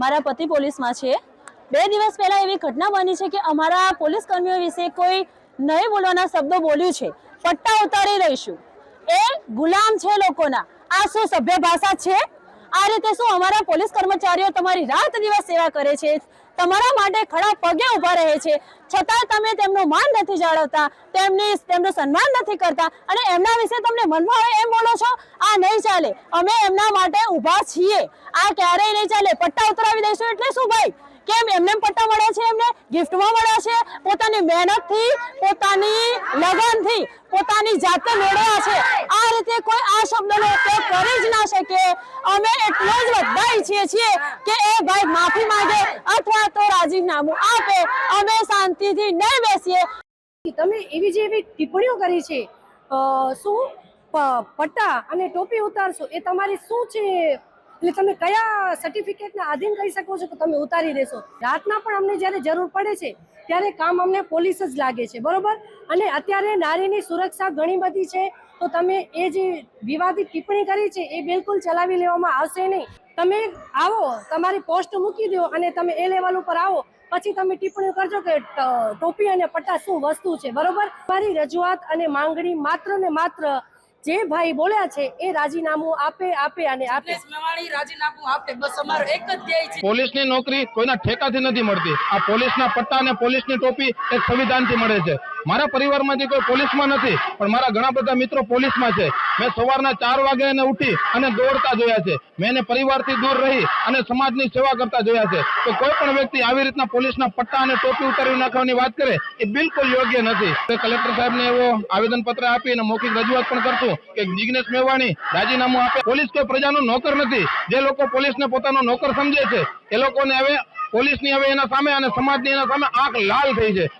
મારા પતિ પોલીસમાં છે. બે દિવસ પહેલા એવી ઘટના બની છે કે અમારા પોલીસ કર્મીઓ વિશે કોઈ નહીં બોલવાના શબ્દો બોલ્યું છે. પટ્ટા ઉતારી રહીશું એ ગુલામ છે લોકોના. આ શું સભ્ય ભાષા છે? આ રીતે શું અમારા પોલીસ કર્મચારીઓ તમારી રાત દિવસ સેવા કરે છે? તમારા માટે ખડા પગે ઊભા રહે છે. છતાં તમે તેમનું માન નથી જાળવતા, તેમની તેમનું સન્માન નથી કરતા અને એમના વિશે તમને મનમાં હોય એમ બોલો છો? આ નહીં ચાલે. અમે એમના માટે ઊભા છીએ. આ ક્યારેય નહીં ચાલે. પટ્ટા ઉતરાવી દઈશું એટલે શું ભાઈ? કેમ? એમને એમ પટ્ટા મળ્યા છે, એમને ગિફ્ટમાં મળ્યા છે. પોતાની મહેનતથી, પોતાની લગનથી, પોતાની જાતે મેળવ્યા છે. આ રીતે કોઈ આ શબ્દનો ઉપયોગ કરી જ ના શકે. અમે એટલો જ બધા ઈચ્છીએ છીએ કે એ ભાઈ માફી માંગે અથવા તો રાજીનામું આપે. અમે શાંતિથી નહીં બેસીએ. તમે એવી જે એવી ટિપ્પણીઓ કરી છે શું? પટ્ટા અને ટોપી ઉતારશો, એ તમારી શું છે એટલે તમે કયા સર્ટિફિકેટના આધીન કહી શકો છો કે તમે ઉતારી દેશો રાતના પણ અમને જ્યારે જરૂર પડે છે, ત્યારે કામ અમને પોલીસ જ લાગે છે, બરોબર? અને અત્યારે નારીની સુરક્ષા ઘણી બધી છે, તો તમે એ જે વિવાદિત ટિપ્પણી કરી છે, એ બિલકુલ ચલાવી લેવામાં આવશે નહીં. તમે આવો, તમારી પોસ્ટ મૂકી દો અને તમે એ લેવલ ઉપર આવો. પછી તમે ટિપ્પણી કરજો કે ટોપી અને પટ્ટા શું વસ્તુ છે, બરોબર? મારી રજૂઆત અને માંગણી માત્ર ને માત્ર જે ભાઈ બોલ્યા છે એ રાજીનામું આપે આપે અને આપે. રાજીનામું આપે. બસ અમારો એક જ ધ્યેય છે. પોલીસની નોકરી કોઈના ઠેકાથી નથી મળતી. આ પોલીસના પટ્ટા અને પોલીસની ટોપી એક સંવિધાનથી મળે છે. મારા પરિવારમાંથી કોઈ પોલીસમાં નથી, પણ મારા ઘણા બધા મિત્રો પોલીસમાં છે. મેં સવારના ચાર વાગે એને ઉઠી અને દોડતા જોયા છે. મેં એને પરિવારથી દૂર રહી અને સમાજની સેવા કરતા જોયા છે. તો કોઈ પણ વ્યક્તિ આવી રીતના પોલીસના પટ્ટા અને ટોપી ઉતારી નાખવાની વાત કરે, એ બિલકુલ યોગ્ય નથી. કલેક્ટર સાહેબને એવો આવેદન પત્ર આપી અને મૌખિક રજૂઆત પણ કરશું કે જિજ્ઞેશ મેવાણી રાજીનામું આપે. પોલીસ કોઈ પ્રજાનો નોકર નથી. જે લોકો પોલીસને પોતાનો નોકર સમજે છે, એ લોકોને હવે પોલીસની હવે એના સામે અને સમાજની એના સામે આંખ લાલ થઈ છે.